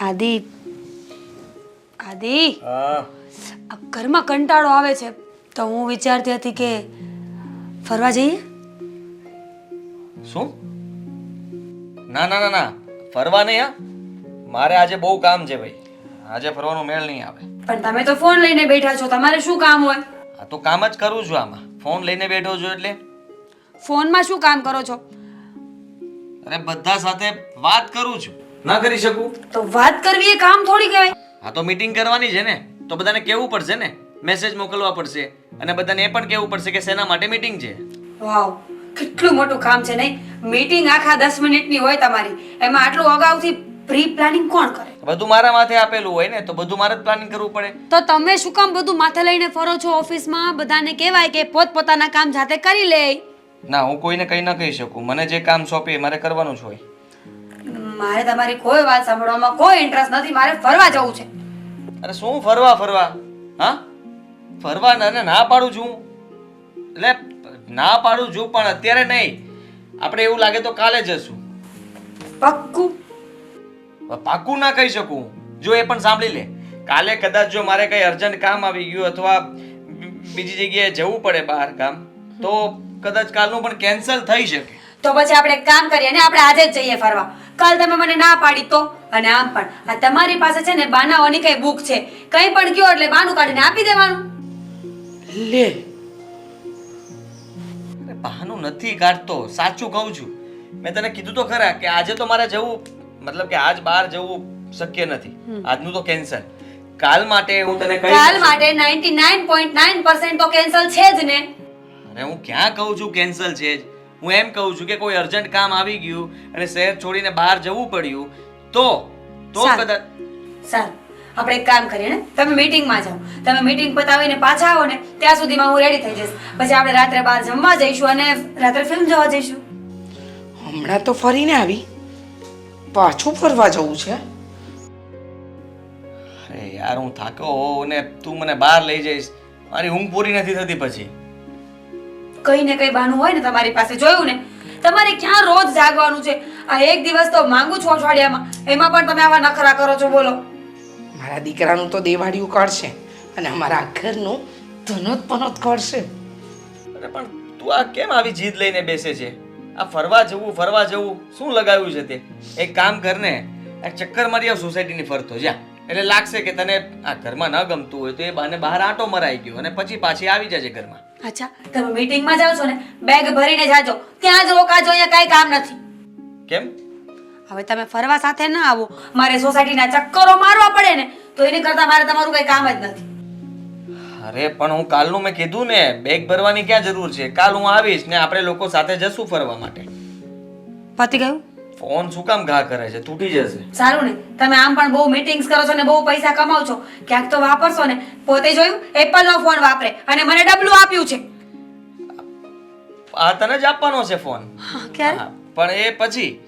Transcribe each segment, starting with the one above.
આદિ. આદિ. હા. આ ઘરમાં કંટાળો આવે છે. તો હું વિચારતી હતી કે ફરવા જઈએ? શું? ના ના ના ના. ફરવા નહીં હા. મારે આજે બહુ કામ છે ભાઈ. આજે ફરવાનો મેળ નહીં આવે. પણ તમે તો ફોન લઈને બેઠા છો. તમારે શું કામ હોય? આ તો કામ જ કરું છું આમાં. ફોન લઈને બેઠો છું એટલે. ફોનમાં શું કામ કરો છો? અરે બધા સાથે વાત કરું છું. ના કરી શકું? તો વાત કરવી એ કામ થોડી કહેવાય. હા તો મીટિંગ કરવાની છે ને. તો બધાને કહેવું પડશે ને. મેસેજ મોકલવા પડશે. અને બધાને એ પણ કહેવું પડશે કે શેના માટે મીટિંગ છે? વાવ કેટલું મોટું કામ છે નહીં? મીટિંગ આખા દસ મિનિટની હોય તમારી. એમાં આટલું અગાઉથી પ્રી પ્લાનિંગ કોણ કરે? બધું મારા માથે આપેલું હોય ને તો બધું મારે જ પ્લાનિંગ કરવું પડે. તો તમે શું કામ બધું માથે લઈને ફરો છો ઓફિસમાં? બધાને કહેવાય કે પોતપોતાના કામ જાતે કરી લે. ના હું કોઈને કંઈ ન કહી શકું. મને જે કામ સોંપે એ મારે કરવાનું જ હોય. મારે તમારી કોઈ વાત સાંભળવામાં કોઈ ઇન્ટરેસ્ટ નથી મારે ફરવા જવું છે. અરે શું ફરવા ફરવા? હા? ફરવા ને ના પાડું છું. એટલે ના પાડું છું પણ અત્યારે નહીં. આપણે એવું લાગે તો કાલે જશું. પક્કું? પાક્કું ના કહી શકું. જો એ પણ સાંભળી લે. કાલે કદાચ જો મારે કઈ અર્જન્ટ કામ આવી ગયું અથવા બીજી જગ્યાએ જવું પડે બહાર કામ તો કદાચ કાલનું પણ કેન્સલ થઈ શકે. તો પછી આપણે કામ કરીએ ને આપણે આજે જ જઈએ ફરવા. કાલ તમે મને ના પાડી તો? અને આમ પણ. આ તમારી પાસે છે ને બાનાઓની કઈ બુક છે. કઈ પણ કયો એટલે બાનું કાઢીને આપી દેવાનું. લે. અરે બહાનું નથી કાઢતો. સાચું કહું છું. મેં તને કીધું તો ખરા કે આજે તો મારે જવું મતલબ કે આજ બહાર જવું શક્ય નથી. આજનું તો કેન્સલ કાલ માટે હું તને કહી કાલ માટે 99.9% તો કેન્સલ છે જ ને. અરે હું ક્યાં કહું છું કેન્સલ છે જ? હું એમ કહું છું કે કોઈ અર્જન્ટ કામ આવી ગયું અને શહેર છોડીને બહાર જવું પડ્યું તો તો સારું. કદાચ સારું. આપણે એક કામ કરીએ ને તમે મીટિંગમાં જાઓ. તમે મીટિંગ પતાવીને પાછા આવો ને ત્યાં સુધીમાં હું રેડી થઈ જઈશ. પછી આપણે રાત્રે બહાર જમવા જઈશું અને રાત્રે ફિલ્મ જોવા જઈશું. હમણાં તો ફરીને આવી. પાછું ફરવા જવું છે. અરે યાર હું થાકો ને તું મને બહાર લઈ જઈશ. મારી ઊંઘ પૂરી નથી થતી પછી. કઈ ને કઈ બહાનું હોય ને તમારી પાસે. જોયું ને? તમારે ક્યાં રોજ જાગવાનું છે? આ એક દિવસ તો માંગુ છું અઠવાડિયામાં. એમાં પણ તમે આવા નખરા કરો છો બોલો. મારા દીકરાનું તો દેવાડિયું કાઢશે અને અમારા ઘરનું ધનોત પનોત કાઢશે અરે પણ તું આ કેમ આવી જીદ લઈને બેસે છે? આ ફરવા જવું ફરવા જવું શું લગાવ્યું છે તે? એક કામ કર ને એક ચક્કર મારી આવ સોસાયટીની ફરતો જા. એટલે લાગશે કે તને આ ઘરમાં ન ગમતું હોય તો એ બાને બહાર આંટો મરાઈ ગયો અને પછી પાછી આવી જજે ઘરમાં. અચ્છા તમે મીટિંગમાં જાઓ છો ને બેગ ભરીને જાજો. ત્યાં જ રોકાજો અહીંયા કાંઈ કામ નથી. કેમ? હવે તમે ફરવા સાથે ના આવો. મારે સોસાયટીના ચક્કરો મારવા પડે ને તો એની કરતા મારે તમારું કઈ કામ જ નથી. અરે પણ હું કાલનું મેં કીધું ને બેગ ભરવાની ક્યાં જરૂર છે? કાલ હું આવીશ ને આપણે લોકો સાથે જશું ફરવા માટે. પતી ગયું? ફોન શું કામ ઘા કરે છે? તૂટી જશે. સારું ને. તમે આમ પણ બહુ મીટિંગ્સ કરો છો ને બહુ પૈસા કમાવ છો. ક્યાંક તો વાપરશો ને. પોતે જોયું એપલ નો ફોન વાપરે અને મને ડબલું આપ્યું છે. આ તને જ આપવાનો છે ફોન. ક્યારે? પણ એ પછી.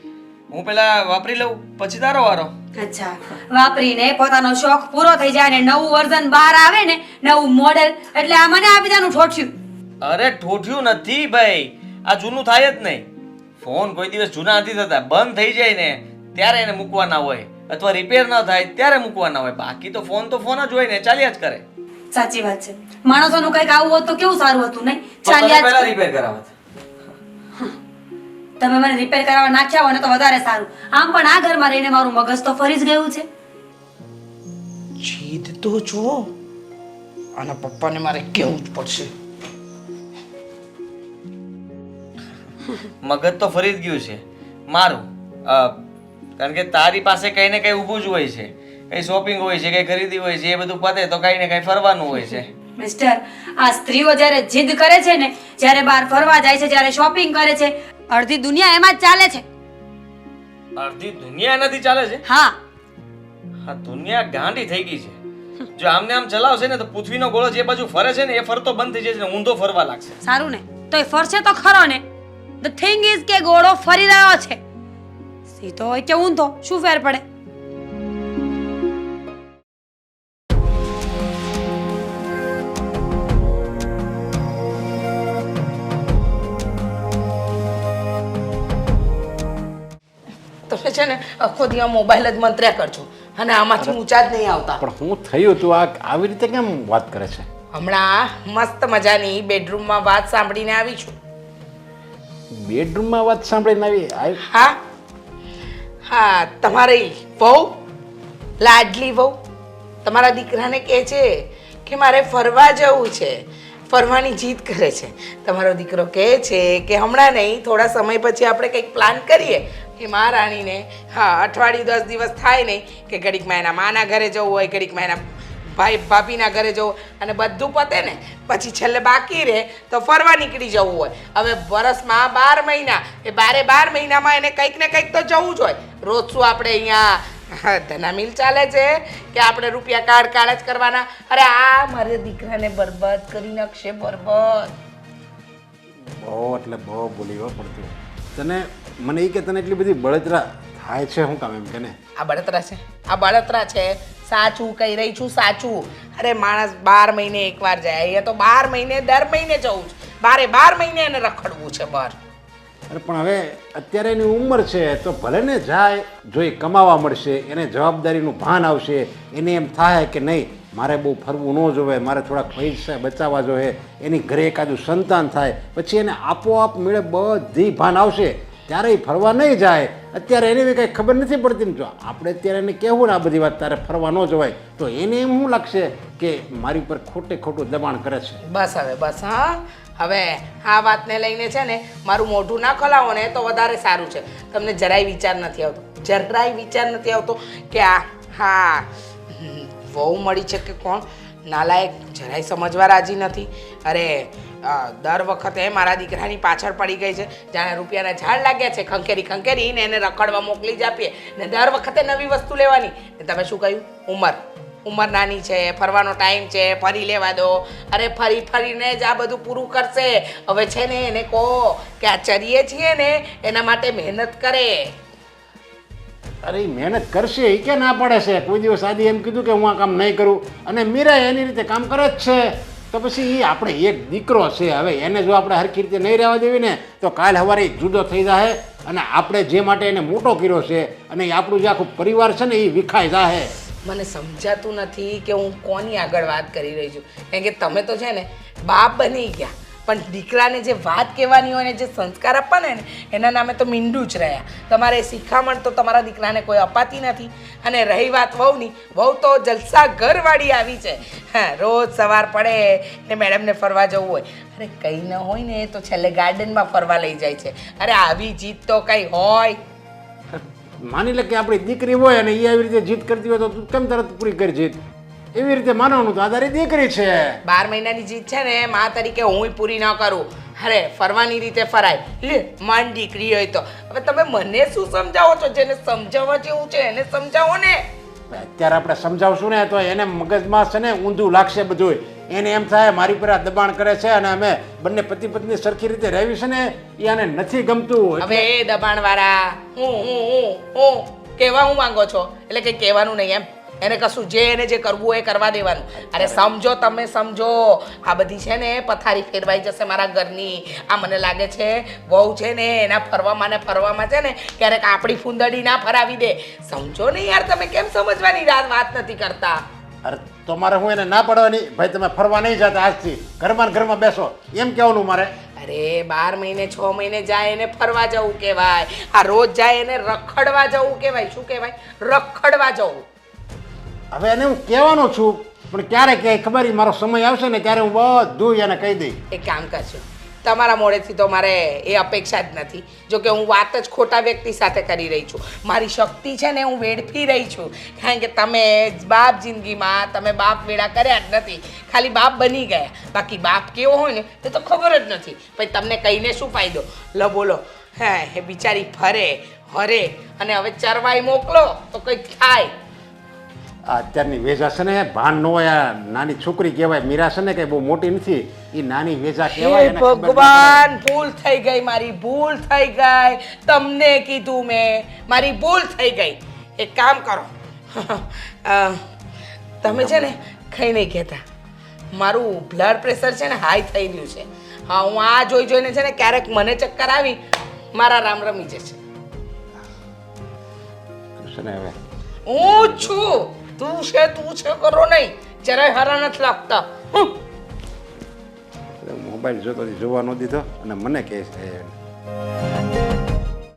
હું પેલા વાપરી લઉં પછી તારો વારો. અચ્છા. વાપરીને પોતાનો શોખ પૂરો થઈ જાય ને નવું વર્ઝન બહાર આવે ને નવું મોડેલ એટલે આ મને આપી દેવાનું ઠોઠ્યું. અરે ઠોઠ્યું નથી ભાઈ. આ જૂનું થાય જ નહીં. ફોન કોઈ દિવસ જૂના નથી થતા બંધ થઈ જાય ને ત્યારે એને મૂકવાના હોય અથવા રિપેર ન થાય ત્યારે મૂકવાના હોય. બાકી તો ફોન તો ફોન જ હોય ને ચાલ્યા જ કરે. સાચી વાત છે. માણસોનું કંઈક આવું હોત તો કેવું સારું હતું નહીં? ચાલ્યા જ પહેલા રિપેર કરાવત. તમે મને રિપેર કરાવવા નાખ્યા હોય ને તો વધારે સારું. આમ પણ આ ઘરમાં રહીને મારું મગજ તો ફરી જ ગયું છે. જીદ તો જુઓ. આના પપ્પાને મારે કેવું જ પડશે. મગજ તો ફરી જ ગયું છે. મારું કારણ કે તારી પાસે કંઈ ને કંઈ ઊભું જ હોય છે. કંઈ શોપિંગ હોય છે કંઈ ખરીદી હોય છે એ બધું પતે તો કંઈ ને કંઈ ફરવાનું હોય છે. મિસ્ટર આ સ્ત્રીઓ જ્યારે જીદ કરે છે ને જ્યારે બહાર ફરવા જાય છે જ્યારે શોપિંગ કરે છે અડધી દુનિયા એમાં જ ચાલે છે. અડધી દુનિયા એનાથી ચાલે છે? હા. હા દુનિયા ગાંડી થઈ ગઈ છે. જો આમને આમ ચલાવશે ને તો પૃથ્વીનો ગોળો જે બાજુ ફરે છે ને એ ફરતો બંધ થઈ જશે ને ઊંધો ફરવા લાગશે. સારું ને તો એ ફરશે તો ખરો ને. ધ થિંગ ઇઝ કે ઘોડો ફરી રહ્યો છે. સીધો હોય કે ઊંધો શું ફેર પડે? તમે છે ને આખો દિવસ મોબાઈલ જ મંત્ર્યા કરજો. અને આમાંથી ઊંચા જ નહીં આવતા. પણ હું થયું તું આ આવી રીતે કેમ વાત કરે છે? હમણાં મસ્ત મજાની બેડરૂમમાં વાત સાંભળીને આવી છું. બેડરૂમમાં વાત સાંભળીને આવી? હા. હા, તમારી વહુ, લાડલી વહુ, તમારા દીકરાને કહે છે કે મારે ફરવા જવું છે. ફરવાની જીદ કરે છે. તમારો દીકરો કહે છે કે હમણાં નહીં, થોડા સમય પછી આપણે કંઈક પ્લાન કરીએ. કે મહારાણીને, હા, અઠવાડિયું દસ દિવસ થાય નહીં કે ઘડીકમાં એના માના ઘરે જવું હોય ઘડીકમાં એના ભાઈ ભાભીના ઘરે જવું અને બધું પતે ને પછી છેલ્લે બાકી રહે તો ફરવા નીકળી જવું હોય. હવે વરસમાં બાર મહિના એ બારે બાર મહિનામાં એને કંઈક ને કંઈક તો જવું જ હોય. રોજ શું આપણે અહીંયા હા, ધના મિલ ચાલે છે કે આપણે રૂપિયા કાર્ડ કાઢ જ કરવાના? અરે આ મારે દીકરાને બરબાદ કરી નાખશે બરબાદ. બહુ એટલે બહુ બોલી પડતું તને મને એ કે તને એટલી બધી બળતરા થાય છે શું કામ એમ કે ને. આ બળતરા છે. આ બળતરા છે. સાચું કહી રહી છું સાચું. અરે માણસ બાર મહિને એકવાર જાય. અહીંયા તો બાર મહિને દર મહિને જવું છે. બારે બાર મહિને એને રખડવું છે બહાર અરે પણ હવે અત્યારે એની ઉંમર છે તો ભલે ને જાય જો એ કમાવા મળશે એને જવાબદારીનું ભાન આવશે એને એમ થાય કે નહીં મારે બહુ ફરવું ન જોવે મારે થોડાક પૈસા બચાવવા જોઈએ એની ઘરે એકાદું સંતાન થાય પછી એને આપોઆપ મેળે બધી ભાન આવશે. ત્યારે એ ફરવા નહીં જાય. અત્યારે એને કંઈ ખબર નથી પડતી ને જો, આપણે અત્યારે એને કહેવું ને આ બધી વાત, તારે ફરવા ન જવાય. તો એને એમ શું લાગશે કે મારી પર ખોટે ખોટું દબાણ કરે છે? બસ હવે, બસ, હા. હવે આ વાતને લઈને છે ને મારું મોઢું ના ખોલાવો ને તો વધારે સારું છે. તમને જરાય વિચાર નથી આવતો. જરાય વિચાર નથી આવતો કે આ, હા વહુ મળી છે કે કોણ? નાલાયક, જરાય સમજવા રાજી નથી. અરે દર વખતે મારા દીકરાની પાછળ પડી ગઈ છે. જાણે રૂપિયાના ઝાડ લાગ્યા છે. ખંખેરી ખંખેરીને એને રખડવા મોકલી જ આપીએ. ને દર વખતે નવી વસ્તુ લેવાની. ને તમે શું કહ્યું? ઉંમર. ઉંમર નાની છે, ફરવાનો ટાઈમ છે, ફરી લેવા દો. અરે ફરી ફરીને જ આ બધું પૂરું કરશે. હવે છે ને એને કહો કે આ ચરીએ છીએ ને, એના માટે મહેનત કરે. અરે મહેનત કરશે એ કે ના પડે છે? કોઈ દિવસ આદિ એમ કીધું કે હું આ કામ નહીં કરું. અને મીરા એની રીતે કામ કરે જ છે. તો પછી એ આપણે એક દીકરો છે. હવે એને જો આપણે હરખી રીતે નહીં રહેવા દેવી ને, તો કાલ સવારે જુદો થઈ જાય અને આપણે જે માટે એને મોટો કર્યો છે અને એ આપણું જે આખું પરિવાર છે ને એ વિખાઈ જાય મને સમજાતું નથી કે હું કોની આગળ વાત કરી રહી છું. કારણ કે તમે તો છે ને બાપ બની ગયા. પણ દીકરાને જે વાત કહેવાની હોય ને, જે સંસ્કાર આપવાના ને, એના નામે તો મીંડું જ રહ્યા. તમારે શિખામણ તો તમારા દીકરાને કોઈ અપાતી નથી. અને રહી વાત વહુની, વહુ તો જલસા ઘરવાળી આવી છે. હા, રોજ સવાર પડે ને મેડમને ફરવા જવું હોય. અરે, કંઈ ન હોય ને તો છેલ્લે ગાર્ડનમાં ફરવા લઈ જાય છે. અરે, આવી જીત તો કંઈ હોય. માની લે કે આપણી દીકરી હોય અને એ આવી રીતે જીત કરતી હોય તો તું કેમ તરત પૂરી કરી જીત? એવી રીતે માનવાનું તો આ દીકરી છે. બાર મહિનાની જીત છે ને મા તરીકે હું પૂરી ન કરું. અરે ફરવાની રીતે ફરાય. લે માન દીકરી હોય તો. હવે તમે મને શું સમજાવો છો? જેને સમજાવવા જેવું છે એને સમજાવો ને. અત્યારે આપણે સમજાવશું ને તો એને મગજમાં છે ને ઊંધું લાગશે બધું એને એમ થાય મારી પર આ દબાણ કરે છે અને અમે બંને પતિ પત્ની સરખી રીતે રહેવી છે ને એ આને નથી ગમતું. હવે એ દબાણ વાળા હું હું હું હું કહેવા હું માંગો છો? એટલે કંઈ કહેવાનું નહીં એમ. એને કશું જે એને જે કરવું હોય એ કરવા દેવાનું. અરે સમજો તમે સમજો. આ બધી છે ને પથારી ફેરવાઈ જશે મારા ઘરની. આ મને લાગે છે વહુ છે ને એના ફરવામાં ને ફરવામાં છે ને ક્યારેક આપણી ફૂંદડી ના ફરાવી દે. સમજો ને યાર તમે કેમ સમજવાની રાત વાત નથી કરતા? અરે તો મારે હું એને ના પડવાની? ભાઈ તમે ફરવા નહીં જતા આજથી. ઘરમાં ને ઘરમાં બેસો. એમ કહેવાનું મારે. અરે બાર મહિને છ મહિને જાય એને ફરવા જવું કહેવાય. આ રોજ જાય એને રખડવા જવું કહેવાય. શું કહેવાય? રખડવા જવું. હવે એને હું કહેવાનો છું, પણ ક્યારે કહે ખબર મારો સમય આવશે ને ત્યારે હું બધું એને કહી દઈ એક કામ કરશું તમારા મોડેથી તો મારે એ અપેક્ષા જ નથી. જો કે હું વાત જ ખોટા વ્યક્તિ સાથે કરી રહી છું. મારી શક્તિ છે ને હું વેડફી રહી છું. કારણ કે તમે બાપ જિંદગીમાં તમે બાપ વેળા કર્યા જ નથી. ખાલી બાપ બની ગયા. બાકી બાપ કેવો હોય ને, તે તો ખબર જ નથી. પછી તમને કહીને શું ફાયદો? લો બોલો. હે એ બિચારી ફરે, હરે. અને હવે ચરવાઈ મોકલો, તો કંઈક થાય. અત્યારની વેજા છે ને ભાન ન હોય આ નાની છોકરી કહેવાય મીરા છે ને કે બહુ મોટી નથી એ નાની વેજા કહેવાય એને ખબર નથી. ભગવાન ભૂલ થઈ ગઈ મારી ભૂલ થઈ ગઈ. તમને કીધું મેં મારી ભૂલ થઈ ગઈ. એક કામ કરો. અ, તમે છે ને કંઈ નહીં કહેતા. મારું બ્લડ પ્રેશર છે ને હાઈ થઈ રહ્યું છે. હા હું આ જોઈ જોઈને છે ને ક્યારેક મને ચક્કર આવી મારા રામ રમી જશે. છે ને હવે? હું જ છું. તું છે તું છે કરો નહીં જરાય હારા નથી લાગતા. મોબાઈલ જોતો જોવા ન દીધો અને મને કહે છે